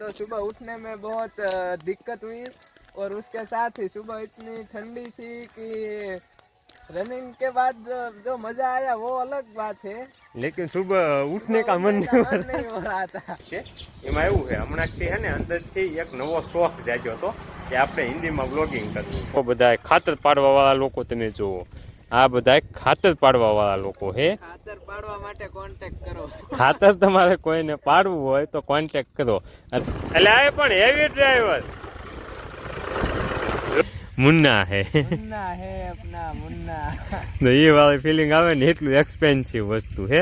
तो सुबह उठने में बहुत अ, दिक्कत हुई और उसके साथ ही सुबह इतनी ठंडी थी कि रनिंग के बाद जो, जो मजा आया वो अलग बात है લેકિન સુબહ ઉઠને કા મન उठने का मन नहीं हो रहा था છે એમાં એવું છે હમણાંથી છે ને અંદરથી એક નવો શોખ જાગ્યો હતો કે આપણે હિન્દીમાં બ્લોગિંગ કરવું બધા ખાતર પાડવા વાળા લોકો તમે જુઓ આ બધા ખાતર પાડવા વાળા લોકો છે ખાતર પાડવા માટે કોન્ટેક્ટ કરો ખાતર તમારે કોઈને પાડવું હોય તો કોન્ટેક્ટ કરો એટલે આ પણ હેવી ડ્રાઈવર મુન્ના હે मुन्ना है अपना मुन्ना तो ये वाली फीलिंग आवे ना इतनी एक्सपेंसिव वस्तु है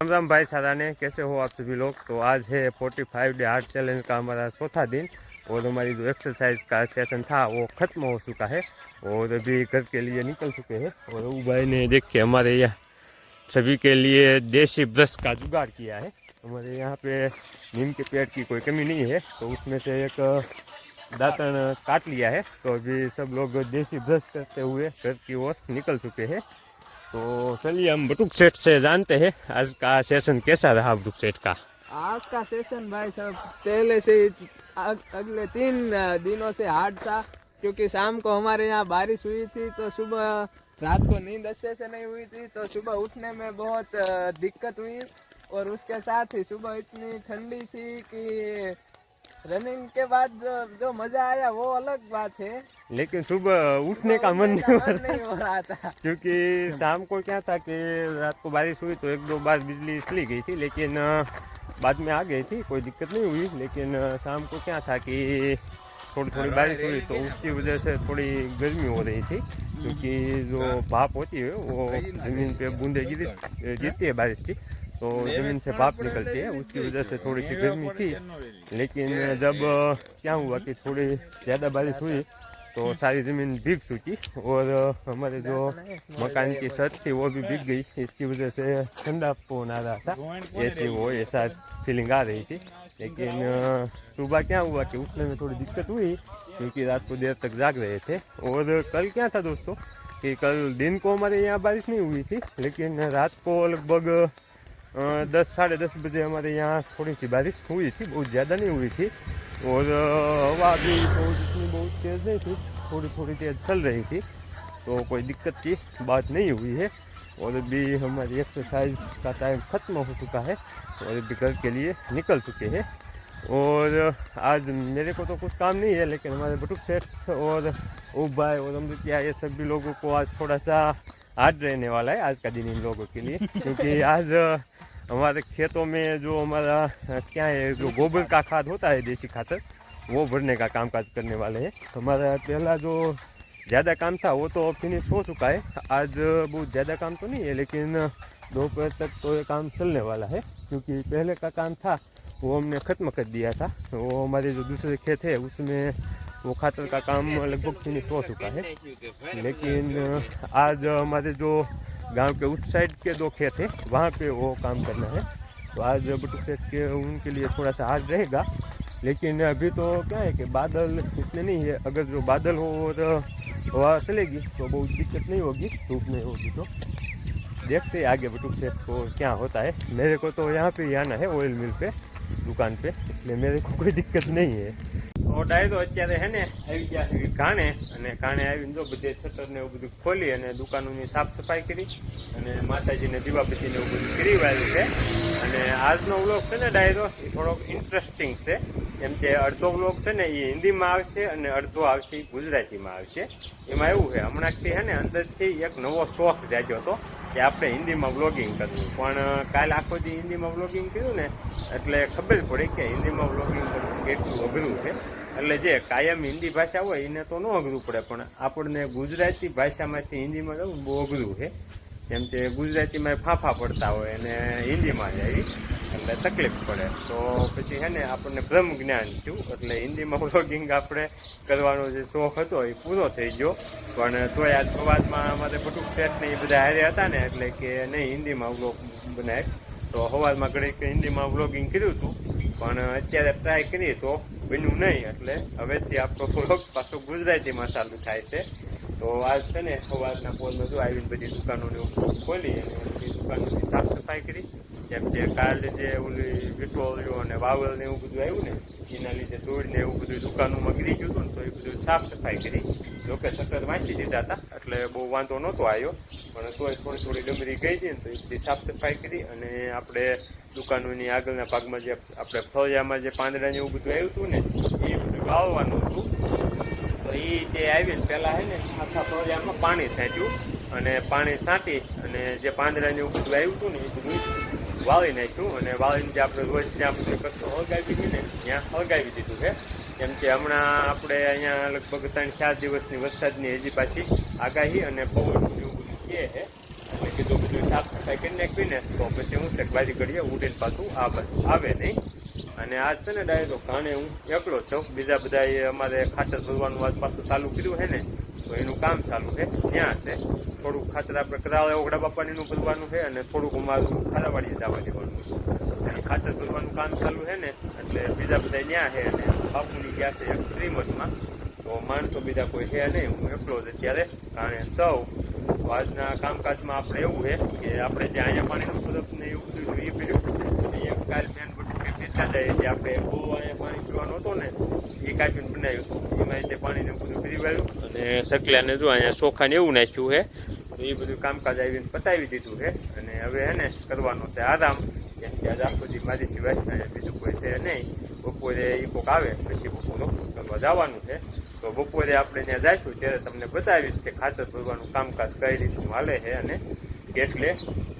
राम राम भाई साराने कैसे हो आप सभी लोग तो आज है 45 डे हार्ट चैलेंज का हमारा चौथा दिन और हमारी जो एक्सरसाइज का सेशन था, वो खत्म हो चुका है और अभी घर के लिए निकल चुके हैं। और वो भाई ने देख के हमारे यहाँ सभी के लिए देसी ब्रश का जुगाड़ किया है। हमारे यहाँ पे नीम के पेड़ की कोई कमी नहीं है तो उसमें से एक दातन काट लिया है। तो अभी सब लोग देसी ब्रश करते हुए घर की ओर निकल चुके हैं। तो चलिए, हम बटुक सेठ से जानते हैं, आज का सेशन कैसा रहा बटुक सेठ का? आज का सेशन भाई साहब, पहले से अग- अगले तीन दिनों से हार्ड था क्योंकि शाम को हमारे यहाँ बारिश हुई थी तो सुबह रात को नींद अच्छे से नहीं हुई थी तो सुबह उठने में बहुत दिक्कत हुई और उसके साथ ही सुबह इतनी ठंडी थी कि रनिंग के बाद जो, जो मज़ा आया वो अलग बात है। लेकिन सुबह उठने का मन नहीं हो नहीं हो रहा था। क्योंकि शाम को क्या था कि रात को बारिश हुई तो एक दो बार बिजली चली गई थी लेकिन बाद में आ गई थी कोई दिक्कत नहीं हुई लेकिन शाम को क्या था कि थोड़ी थोड़ी बारिश हुई तो उसकी वजह से थोड़ी गर्मी हो रही थी क्योंकि जो भाप होती है वो ज़मीन पे बूंदे गिरी गिरती है बारिश की तो ज़मीन से भाप निकलती है उसकी वजह से थोड़ी सी गर्मी थी लेकिन जब क्या हुआ कि थोड़ी ज़्यादा बारिश हुई तो सारी ज़मीन भीग चुकी और हमारे जो मकान की छत थी वो भी भीग गई इसकी वजह से ठंडा फ़ोन आ रहा था ऐसी वो ऐसा फीलिंग आ रही थी लेकिन सुबह क्या हुआ कि उठने में थोड़ी दिक्कत हुई क्योंकि रात को देर तक जाग रहे थे और कल क्या था दोस्तों कि कल दिन को हमारे यहाँ बारिश नहीं हुई थी लेकिन रात को लगभग दस साढ़े दस बजे हमारे यहाँ थोड़ी सी बारिश हुई थी बहुत ज़्यादा नहीं हुई थी और हवा भी बहुत इतनी बहुत तेज़ नहीं थी थोड़ी थोड़ी तेज़ चल रही थी तो कोई दिक्कत की बात नहीं हुई है और अभी हमारी एक्सरसाइज का टाइम ख़त्म हो चुका है और अभी घर के लिए निकल चुके हैं और आज मेरे को तो कुछ काम नहीं है लेकिन हमारे बटुक सेठ और उब भाई और अमृतिया ये सभी लोगों को आज थोड़ा सा हार्ड रहने वाला है आज का दिन इन लोगों के लिए क्योंकि आज अ, हमारे खेतों में जो हमारा अ, क्या है जो गोबर का खाद होता है देसी खातर वो भरने का कामकाज करने वाले हैं हमारा पहला जो ज़्यादा काम था वो तो फिनिश हो चुका है आज बहुत ज़्यादा काम तो नहीं है लेकिन दोपहर तक तो ये काम चलने वाला है क्योंकि पहले का काम था वो हमने ख़त्म कर दिया था वो हमारे जो दूसरे खेत है उसमें वो खातर का काम लगभग फिनिश हो चुका है। लेकिन आज हमारे जो गाँव के उस साइड के दो खेत हैं, वहाँ पे वो काम करना है। तो आज बटू खेत के उनके लिए थोड़ा सा हार्ड रहेगा। लेकिन अभी तो क्या है कि बादल इतने नहीं है। अगर जो बादल हो तो हवा चलेगी तो बहुत दिक्कत नहीं होगी, धूप नहीं होगी तो। देखते हैं आगे बटू खेत को क्या होता है। मेरे को तो यहाँ पे ही आना है ऑयल मिल पे, दुकान पे। इसलिए मेरे को कोई दिक्कत नहीं है। હે તો ડાયરો અત્યારે હે ને આવી ગયા છે. કાણે અને કાણે આવીને જો બધે છતર ને એવું બધું ખોલી અને દુકાનોની સાફ સફાઈ કરી અને માતાજીને દીવાપતિને એવું બધું કરી વાળ્યું છે. અને આજનો વ્લોગ છે ને ડાયરો એ થોડોક ઇન્ટરેસ્ટિંગ છે. કેમ કે અડધો વ્લોગ છે ને એ હિન્દીમાં આવશે અને અડધો આવશે એ ગુજરાતીમાં આવશે. એમાં એવું છે હમણાંથી હે ને અંદરથી એક નવો શોખ જાગ્યો હતો કે આપણે હિન્દીમાં વ્લોગિંગ કરવું. પણ કાલ આખો જે હિન્દીમાં વ્લોગિંગ કર્યું ને એટલે ખબર પડી કે હિન્દીમાં વ્લોગિંગ કરવું કેટલું અઘરું છે. એટલે જે કાયમ હિન્દી ભાષા હોય એને તો ન અઘરું પડે, પણ આપણને ગુજરાતી ભાષામાંથી હિન્દીમાં જવું બહુ અઘરું છે. જેમ કે ગુજરાતીમાં ફાંફા પડતા હોય અને હિન્દીમાં જાય એટલે તકલીફ પડે. તો પછી છે ને આપણને બ્રહ્મ જ્ઞાન થયું, એટલે હિન્દીમાં વ્લોગિંગ આપણે કરવાનો જે શોખ હતો એ પૂરો થઈ ગયો. પણ તોય આજ અવાજમાં અમારે બધું ફેટ ને એ બધા હારે હતા ને, એટલે કે નહીં, હિન્દીમાં વ્લોગ બનાય. તો અવાજમાં ઘડીક હિન્દીમાં વ્લોગિંગ કર્યું હતું, પણ અત્યારે ટ્રાય કરીએ તો બન્યું નહીં, એટલે હવેથી આપણો થોડોક પાછો ગુજરાતીમાં ચાલુ થાય છે. તો આજ છે ને સવારના પોલ જો આવીને બધી દુકાનોને ખોલી અને બધી દુકાનોની સાફ સફાઈ કરી. જેમ કે કાલે જે ઓલી વિટોળિયો અને વાવલ ને એવું બધું આવ્યું ને, એના લીધે ધૂળ ને એવું બધું દુકાનોમાં ગીરી ગયું હતું ને, તો એ બધું સાફ સફાઈ કરી. જોકે સતત વાંચી દીધા હતા, એટલે બહુ વાંધો નહોતો આવ્યો. પણ તોય થોડી થોડી ડમરી ગઈ હતી ને, તો એ બધી સાફ સફાઈ કરી અને આપણે દુકાનોની આગળના ભાગમાં જે આપણે ફળિયામાં જે પાંદડા ને એવું બધું આવ્યું હતું ને, એ બધું વાવવાનું હતું. તો એ જે આવી ને પહેલાં હે ને, આખા ફળિયામાં પાણી છાંટ્યું અને પાણી છાંટી અને જે પાંદડા ને એવું બધું આવ્યું હતું ને, એ બધું વાળી નાખ્યું અને વાળીને જે આપણે રોજ જ્યાં આપણે કચરો હળગાવી છે ને, ત્યાં હળગાવી દીધું છે. કેમ કે હમણાં આપણે અહીંયા લગભગ ત્રણ ચાર દિવસની વરસાદની હજી પાછી આગાહી અને પવન એવું કહે છે. કીધું બધું સાફ સફાઈ કરી નાખવી ને, તો પછી હું બારી કરીએ ઉડીને પાછું આવે નહીં. અને આજ છે ને ડાયરો કાણે હું એકલો છું. બીજા બધા અમારે ખાતર ભરવાનું આજ પાછું ચાલુ કર્યું છે ને તો એનું કામ ચાલુ છે, ત્યાં છે થોડુંક ખાતર આપણે કરાવે ઓગડા બાપાનીનું ભરવાનું છે અને થોડુંક અમારું ખારાવાડીએ જવા દેવાનું અને ખાતર ભરવાનું કામ ચાલુ છે ને, એટલે બીજા બધા ત્યાં છે અને બાપુની ગયા છે એક શ્રીમદમાં તો માણસો બીજા કોઈ છે નહીં, હું એકલો જ અત્યારે. કારણ સૌ આજના કામકાજમાં આપણે એવું છે કે આપણે જે અહીંયા પાણીનું બધું ને એવું બધું એ કર્યું અને કાલ મેન બધું પીતા જાય, જે આપણે બહુ અહીંયા પાણી પીવાનું હતું ને એ કાપીને બનાવ્યું એમાં રીતે પાણીને બધું બધું વાળ્યું અને સકલાને જો અહીંયા ચોખાને એવું નાખ્યું છે, તો એ બધું કામકાજ આવીને પતાવી દીધું છે. અને હવે એને કરવાનો છે આરામ. કેમ કે આજે આખો દી મારી સિવાય બીજું કોઈ છે નહીં. બપોરે એ કોક આવે, પછી બપોરો કરવા જવાનું છે. તો બપોરે આપણે ત્યાં જઈશું, ત્યારે તમને બતાવીશ કે ખાતર ભરવાનું કામકાજ કઈ રીતનું હાલે છે અને કેટલે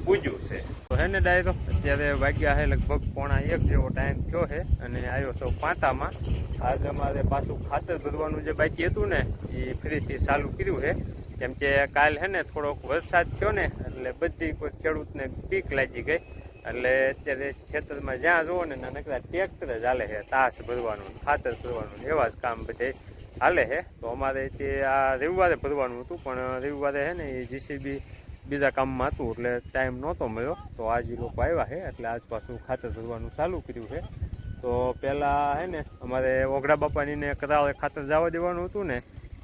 પૂજ્યું છે. તો હે ને ડાયરો, અત્યારે વાગ્યા છે લગભગ પોણા એક જેવો ટાઈમ થયો છે અને આવ્યો સૌ પાંતામાં. આજે અમારે પાછું ખાતર ભરવાનું જે બાકી હતું ને, એ ફરીથી ચાલુ કર્યું છે. કેમ કે કાલ હે ને થોડોક વરસાદ થયો ને, એટલે બધી કોઈ ખેડૂતને પીક લાગી ગઈ. એટલે અત્યારે ખેતરમાં જ્યાં જુઓ ને નકરા ટ્રેક્ટર જ હાલે છે, તાસ ભરવાનું, ખાતર ભરવાનું એવા જ કામ બધે હાલે છે. તો અમારે તે આ રવિવારે ભરવાનું હતું, પણ રવિવારે છે ને એ જીસીબી બીજા કામમાં હતું, એટલે ટાઈમ નહોતો મળ્યો. તો આજે લોકો આવ્યા છે, એટલે આજ પાછું ખાતર ભરવાનું ચાલુ કર્યું છે. તો પહેલાં હે ને, અમારે ઓગડા બાપાનીને કરાવે ખાતર જવા દેવાનું હતું ને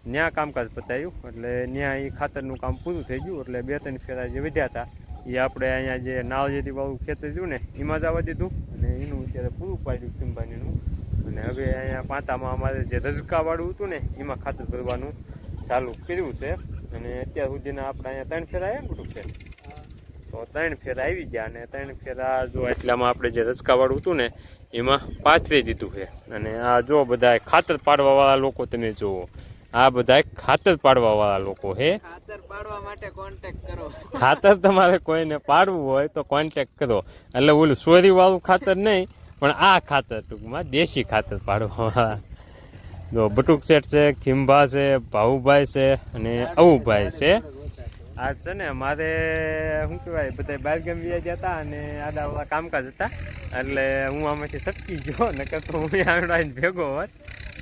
ત્યાં કામકાજ પતાવ્યું એટલે ત્યાં એ ખાતરનું કામ પૂરું થઈ ગયું. એટલે બે ત્રણ ફેરા જે વધ્યા હતા એ આપણે અહીંયા જે નાવજેતીવાળું ખેતર થયું ને, એમાં જવા દીધું. અને એનું અત્યારે પૂરું પાડ્યું સિંબાણીનું અને હવે અહીંયા પાંતામાં અમારે જે રજકાવાળું હતું ને, એમાં ખાતર ભરવાનું ચાલુ કર્યું છે. અને અત્યાર સુધીના આપણે અહીંયા ત્રણ ફેરા આવ્યા બધું છે. તો ત્રણ ફેરા આવી ગયા અને ત્રણ ફેરા જો એટલામાં આપણે જે રચકાવાળું હતું ને એમાં પાથરી દીધું છે. અને આ જો બધા ખાતર પાડવાવાળા લોકો તમે જુઓ. આ બધા ખાતર પાડવાવાળા લોકો છે. ખાતર પાડવા માટે કોન્ટેક્ટ કરો. ખાતર તમારે કોઈને પાડવું હોય તો કોન્ટેક કરો. એટલે ઓલું સોરીવાળું ખાતર નહીં પણ આ ખાતર ટૂંકમાં દેશી ખાતર પાડવાવાળા. જો બટુક શેઠ છે ખીંભા છે ભાવુભાઈ છે અને અવુભાઈ છે. આ છે ને મારે, શું કહેવાય બધા બહાર ગામ વ્યા હતા અને આડા કામકાજ હતા. એટલે હું આમાંથી સટકી ગયો, નકર તો હું આવીને ભેગો હોત.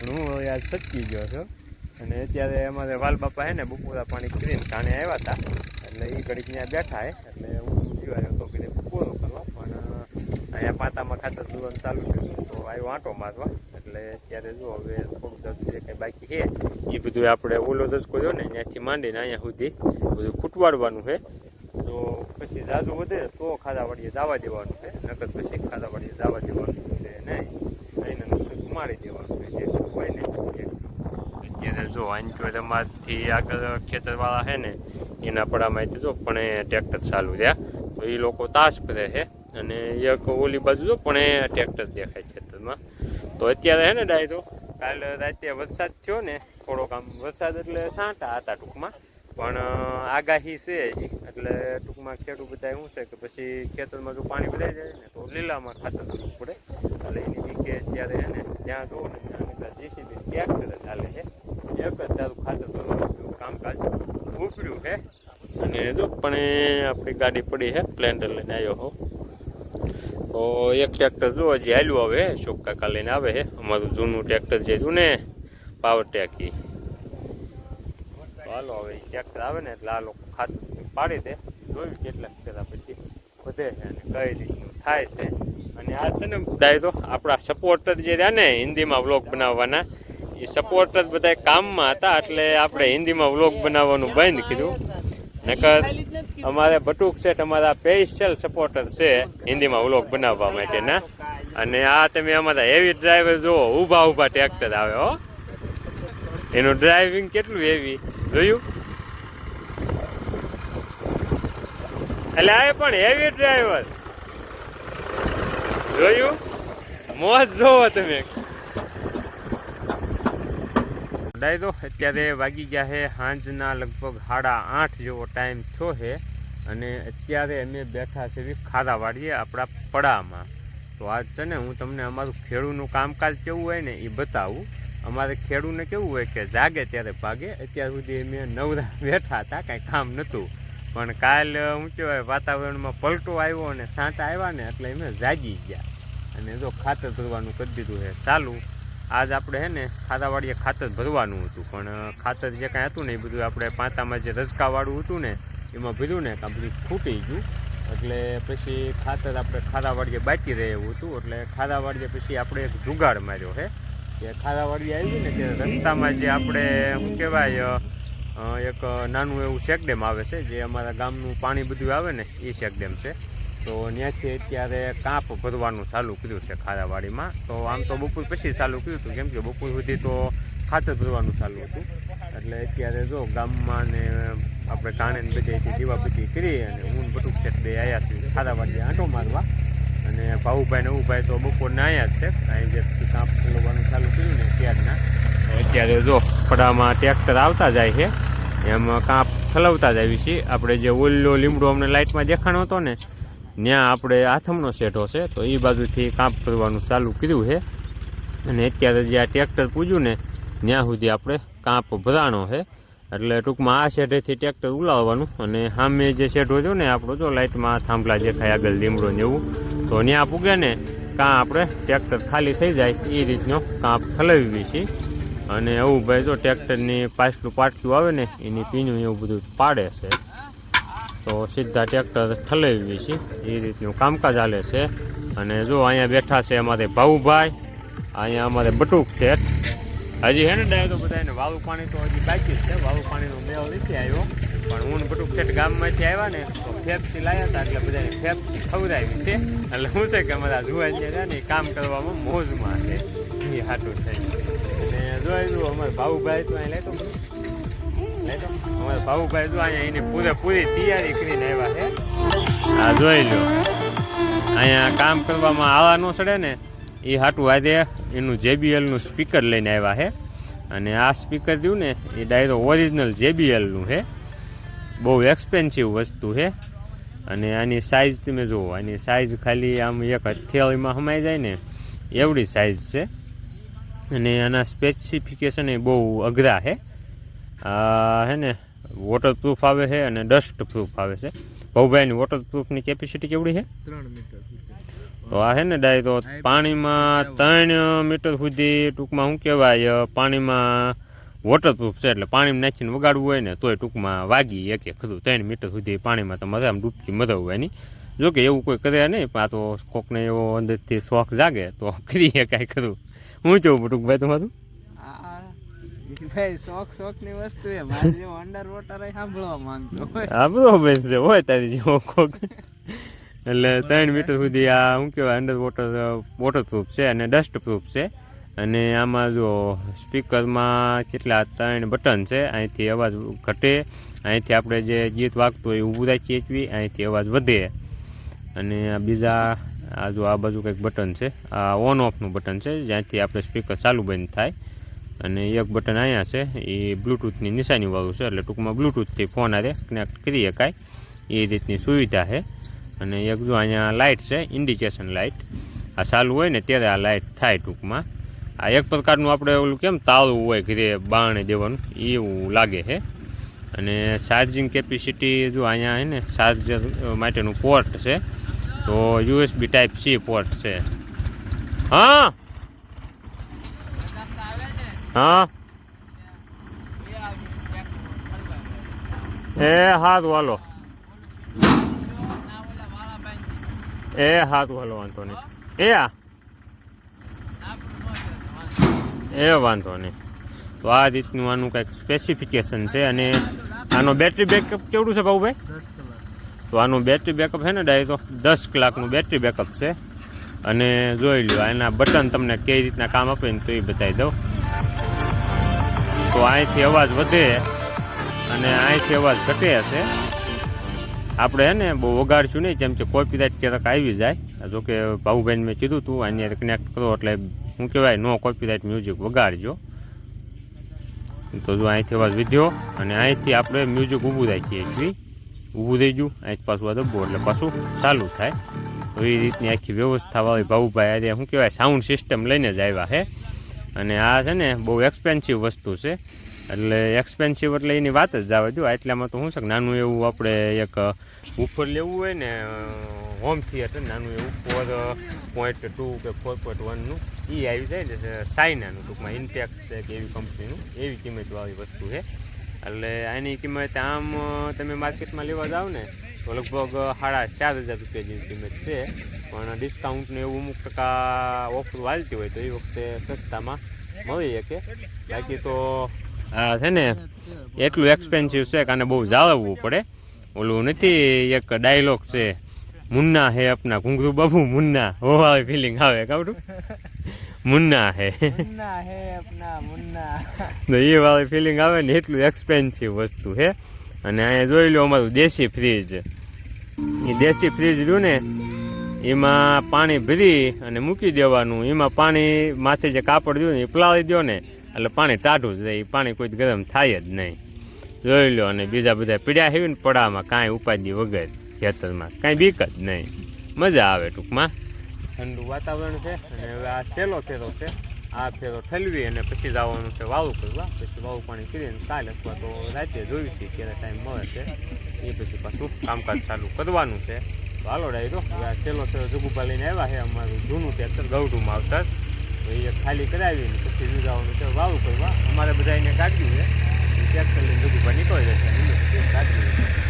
હું યાર સટકી ગયો છું. અને અત્યારે અમારે વાલ બાપા હે ને બપોરા પાણી કરીને કાણે આવ્યા હતા એટલે એ ઘડીક ત્યાં બેઠા હે. એટલે હું જીવાયો તો કે પૂરો કરવા. પણ અહીંયા પાતામાં ખાતર દુવાનું ચાલુ થયું તો આવ્યો આંટો મારવા. એટલે અત્યારે જો હવે થોડું દસ જે કંઈ બાકી છે, એ બધું આપણે ઓલો દસ કર્યો ને, ત્યાંથી માંડીને અહીંયા સુધી બધું ખૂટવાડવાનું છે. તો પછી જાજુ વધે તો ખાદાવાડીએ દાવા દેવાનું છે, નકર પછી ખાદાવાડીએ દાવા દેવાનું છે નહીં. એને મારી દેવાનું છે, જે હોય ને અત્યારે જો આંચોરમાંથી આગળ ખેતરવાળા છે ને, એના પડામાં જો પણ એ ટ્રેક્ટર ચાલુ રહ્યા, તો એ લોકો તાશ ભરે છે. અને એક ઓલી બાજુ જો પણ એ ટ્રેક્ટર દેખાય ખેતરમાં તો અત્યારે હે ને ડાયરો કાલ રાતે વરસાદ થયો ને, થોડોક આમ વરસાદ એટલે સાંટા હતા ટૂંકમાં. પણ આગાહી છે હજી. એટલે ટૂંકમાં ખેડૂત બધા શું છે કે પછી ખેતરમાં જો પાણી ભરાઈ જાય ને, તો લીલામાં ખાતર કરવું પડે. એટલે એની બીકે અત્યારે એને જ્યાં જુઓ ને, ત્યાં નીકળે જીસીબી ટ્રેક્ટર હાલે છે. એક જ તારું ખાતર કરવાનું કામકાજ ઉપડ્યું છે. અને જો, પણ આપણી ગાડી પડી છે, પ્લેન્ડર લઈને આવ્યો હો. તો એક ટ્રેક્ટર જો હજી હાલ્યું આવે શોક કાકા લઈને આવે છે અમારું જૂનું ટ્રેક્ટર જે ને પાવર ટેકી તો હાલો હવે ટ્રેક્ટર આવે ને, એટલે આ લોકો ખાતું પાડી દે. જોયું કેટલા કેટલા પછી. વધે અને કઈ રીતનું થાય છે. અને આ છે ને ડાયરો આપણા સપોર્ટર જે રહ્યા ને, હિન્દીમાં વ્લોગ બનાવવાના, એ સપોર્ટર બધા કામમાં હતા, એટલે આપણે હિન્દીમાં વ્લોગ બનાવવાનું બંધ કર્યું. નકર અમારે બટુક શેઠ અમારા સ્પેશિયલ સપોર્ટર છે, હિન્દીમાં વ્લોગ બનાવવા માટેના. અને આ તમે અમારા હેવી ડ્રાઈવર જુઓ, ઊભા ઊભા ટ્રેક્ટર આવે, હો. એનું ડ્રાઇવિંગ કેટલું હેવી જોયું? એટલે આ પણ હેવી ડ્રાઈવર જોયું? મોજ જોવો તમે. ડાયરો અત્યારે વાગી ગયા છે સાંજના લગભગ સાડા આઠ જેવો ટાઈમ થયો છે. અને અત્યારે અમે બેઠા છે ખારાવાડીએ આપણા પડામાં. તો આજ છે ને હું તમને અમારું ખેડૂનું કામકાજ કેવું હોય ને એ બતાવું. અમારે ખેડૂને કેવું હોય કે જાગે ત્યારે ભાગે. અત્યાર સુધી અમે નવરા બેઠા હતા, કાંઈ કામ નહોતું. પણ કાલ શું કહેવાય, વાતાવરણમાં પલટો આવ્યો અને સાંટા આવ્યા ને એટલે અમે જાગી ગયા. અને જો ખાતર ભરવાનું કરી દીધું છે ચાલું. આજ આપણે હે ને ખાતાવાડીએ ખાતર ભરવાનું હતું. પણ ખાતર જે કાંઈ હતું ને એ બધું આપણે પાંતામાં જે રજકાવાળું હતું ને એમાં ભર્યું ને કાં બધું ખૂટી ગયું. એટલે પછી ખાતર આપણે ખારાવાડીએ બાકી રહેવું હતું. એટલે ખારાવાડીએ પછી આપણે એક જુગાડ માર્યો છે કે ખારાવાડી આવી ને કે રસ્તામાં જે આપણે, શું કહેવાય એક નાનું એવું શેકડેમ આવે છે, જે અમારા ગામનું પાણી બધું આવે ને, એ શેકડેમ છે. તો ત્યાંથી અત્યારે કાંપ ભરવાનું ચાલુ કર્યું છે ખારાવાડીમાં. તો આમ તો બપોર પછી ચાલુ કર્યું હતું. કેમ કે બપોર સુધી તો ખાતર ભરવાનું ચાલુ હતું. એટલે અત્યારે જો ગામમાં ને આપણે કાણે ને દીવા બધી કરી અને હું બટુક છે બે આવ્યા છીએ વાગે આંટો મારવા. અને ભાવુભાઈ ને ઉભાઈ તો બપોરના આવ્યા જ છે. અહીં જે કાંપ ખોલવાનું ચાલુ કર્યું ને ત્યારના અત્યારે જો પડામાં ટ્રેક્ટર આવતા જાય છે. એમ કાંપ ઠલવતા જ આવી છીએ આપણે જે ઓલ્લો લીમડો અમને લાઇટમાં દેખાણો હતો ને ત્યાં આપણે આથમનો સેટો છે. તો એ બાજુથી કાંપ કરવાનું ચાલુ કર્યું છે. અને અત્યારે જે આ ટ્રેક્ટર પૂજ્યું ને ત્યાં સુધી આપણે કાંપ ભરાણો છે. એટલે ટૂંકમાં આ શેઢેથી ટ્રેક્ટર ઉલાવવાનું અને સામે જે શેઢો જો ને, આપણો જો લાઇટમાં થાંભલા દેખાય, આગળ લીમડો ને એવું, તો ત્યાં પૂગે ને, કાં આપણે ટ્રેક્ટર ખાલી થઈ જાય, એ રીતનો કાંપ ઠલાવી છીએ. અને એવું ભાઈ જો ટ્રેક્ટરની પાછલું પાટલું આવે ને, એની પીનું એવું બધું પાડે છે. તો સીધા ટ્રેક્ટર ઠલાવી છીએ, એ રીતનું કામકાજ ચાલે છે. અને જો અહીંયા બેઠા છે અમારે ભાવુભાઈ અહીંયા અમારે બટુક છે હજી હે ને ડાયો તો બધાને વાવું પાણી તો હજી બાકી છે. વાવું પાણીનો મેળો નથી આવ્યો. પણ હું બટુક શેઠ ગામમાંથી આવ્યા ને, તો ફેફસી લાવ્યા હતા એટલે બધાને ફેફસી ખવડાવી છે. એટલે શું છે કે અમારા જુવાન જે છે ને કામ કરવામાં મોજમાં છે. એ હાટું થઈ અને જોઈ દઉં અમારે ભાવુભાઈ તો અહીં લેતો. અમારે ભાવુભાઈ જો અહીંયા એની પૂરેપૂરી તૈયારી કરીને આવ્યા છે. આ જોઈ લો. અહીંયા કામ કરવામાં આવા ન સડે ને એ હાટું આજે એનું જેબીએલનું સ્પીકર લઈને આવ્યા છે અને આ સ્પીકર જોયું ને, એ ડાયરો ઓરિજિનલ જેબીએલનું છે બહુ એક્સપેન્સિવ વસ્તુ છે અને આની સાઇઝ તમે જુઓ, આની સાઇઝ ખાલી આમ એક હથિયાળીમાં સમાઈ જાય ને, એવડી સાઇઝ છે. અને આના સ્પેસિફિકેશન એ બહુ અઘરા છે હે ને વોટરપ્રૂફ આવે છે અને ડસ્ટ પ્રૂફ આવે છે. ભાઉભાઈની વોટરપ્રૂફની કેપેસિટી કેવડી છે ત્રણ મીટર. તો આ હે ને ડાય તો પાણીમાં ત્રણ મીટર સુધી ટૂંકમાં શું કહેવાય પાણીમાં વોટરપ્રૂફ છે એટલે પાણીમાં નાખીને વગાડવું હોય ને તોય ટૂંકમાં વાગી એક એક ખરું ત્રણ મીટર સુધી પાણીમાં તમારે આમ ડૂબકી મરવવાની જો કે એવું કોઈ કરે નહીં પણ આ તો કોકને એવો અંદરથી શોખ જાગે તો કરીએ કાંઈ ખરું. હું કેવું ટૂંકભાઈ તમારું? ભાઈ શોખ શોખની વસ્તુ એ. મારે જેવો અંડર વોટર સાંભળવા માંગતો હોય. આ બરોબર છે હોય તારી જેવો કોક. એટલે ત્રણ મીટર સુધી આ, શું કહેવાય અંડર વોટર વોટરપ્રૂફ છે અને ડસ્ટ પ્રૂફ છે. અને આમાં જો સ્પીકરમાં કેટલા ત્રણ બટન છે, અહીંથી અવાજ ઘટે, અહીંથી આપણે જે ગીત વાગતું હોય ઊભું રાખી શકવી અહીંથી અવાજ વધે. અને બીજા, આ જો આ બાજુ કંઈક બટન છે, આ ઓન ઓફનું બટન છે, જ્યાંથી આપણે સ્પીકર ચાલુ બંધ થાય. અને એક બટન અહીંયા છે, એ બ્લૂટૂથની નિશાનીવાળું છે, એટલે ટૂંકમાં બ્લૂટૂથથી ફોન આરે કનેક્ટ કરી શકાય. એ રીતની સુવિધા છે. અને એક જો અહીંયા લાઇટ છે ઇન્ડિકેશન લાઇટ આ ચાલુ હોય ને ત્યારે આ લાઇટ થાય ટૂંકમાં. આ એક પ્રકારનું આપણે ઓલું કેમ તાળું હોય, ઘરે બાણે દેવાનું, એવું લાગે છે. અને ચાર્જિંગ કેપેસિટી જો અહીંયા છે ને ચાર્જર માટેનું પોર્ટ છે, તો યુએસબી ટાઈપ સી પોર્ટ છે. હા? હા? એ હાથ હાલો. એ હારું હાલો વાંધો નહીં. એ આ. એ વાંધો નહીં. તો આ રીતનું આનું કંઈક સ્પેસિફિકેશન છે અને આનો બેટરી બેકઅપ કેવડું છે ભાઉભાઈ? તો આનું બેટરી બેકઅપ છે ને ડાય તો દસ કલાકનું બેટરી બેકઅપ છે. અને જોઈ લો એના બટન તમને કઈ રીતના કામ આપે ને તો એ બતાવી દઉં. તો અહીંથી અવાજ વધે અને અહીંથી અવાજ ઘટે હશે આપણે હે ને બહુ વગાડશું નહીં. કેમ કે કોપીરાઇટ ક્યારેક આવી જાય. જો કે ભાઉભાઈને મેં કીધું તું આની કનેક્ટ કરો એટલે શું કહેવાય નો કોપીરાઇટ મ્યુઝિક વગાડજો. તો જો અહીંથી અવાજ વિધ્યો અને અહીંથી આપણે મ્યુઝિક ઊભું રાખીએ છીએ. ઊભું થઈ ગયું. અહીંથી પાછું આ દબો એટલે પાછું ચાલુ થાય. તો એ રીતની આખી વ્યવસ્થાવાળી ભાઉભાઈ આજે શું કહેવાય સાઉન્ડ સિસ્ટમ લઈને જ આવ્યા છે અને આ છે ને બહુ એક્સપેન્સિવ વસ્તુ છે. એટલે એક્સપેન્સિવ એટલે એની વાત જ જવા દો એટલામાં તો શું છે નાનું એવું આપણે એક ઉપર લેવું હોય ને હોમ થિયેટર નાનું એવું ફોર પોઈન્ટ ટુ કે ફોર પોઈન્ટ વનનું એ આવી જાય ને સાઇનાનું ટૂંકમાં ઇન્ટેક્સ છે કે એવી કંપનીનું એવી કિંમતવાળી વસ્તુ છે. એટલે આની કિંમત આમ તમે માર્કેટમાં લેવા જાઓ ને, તો લગભગ સાડા ચાર હજાર રૂપિયા જેવી કિંમત છે. પણ ડિસ્કાઉન્ટને એવું અમુક ટકા ઓફર વાલતી હોય તો એ વખતે સસ્તામાં મળી શકે. બાકી તો છે ને એટલું એક્સપેન્સિવ છે કે આને બહુ જાળવવું પડે. ઓલું નથી એક ડાયલોગ છે મુન્ના હે અપના ઘુંઘરું બાબુ મુન્ના હો આવે ફિલિંગ આવે કાવડું મુન્ના હે. મુન્ના હે મુન્ના. તો એ વાળી ફિલિંગ આવે ને એટલું એક્સપેન્સિવ વસ્તુ છે અને અહીંયા જોઈ લો અમારું દેશી ફ્રીજ એ દેશી ફ્રીજ રહ્યું ને એમાં પાણી ભરી અને મૂકી દેવાનું. એમાં પાણી માથે જે કાપડ રહ્યું ને એ પલાળી દો ને એટલે પાણી ટાઢું જ રહે પાણી કોઈ ગરમ થાય જ નહીં. જોઈ લો, અને બીજા બધા પીડ્યા હેવી ને પડામાં કાંઈ ઉપાધિ વગર ખેતરમાં, કાંઈ બીક જ નહીં. મજા આવે ટૂંકમાં. ઠંડુ વાતાવરણ છે, અને હવે આ છેલ્લો ફેરો છે. આ ફેરો ઠલવી અને પછી જવાનું છે વાવું કરવા. પછી વાવું પાણી કરીને કાલે અથવા તો રાતે જોયું છે ક્યારે ટાઈમ મળે છે. એ પછી પાછું કામકાજ ચાલુ કરવાનું છે. તો હાલો ડાયરો, હવે આ છેલ્લો ફેરો જગુભા લઈને આવ્યા છે. અમારું જૂનું ટ્રેક્ટર ગૌડું માવતર તો ખાલી કરાવી ને પછી વીઘાઓનું તો વાવું કરવા અમારે બધા એને કાઢ્યું છે. ટ્રેક્ટર લઈને બધું નીકળી જશે કાઢ્યું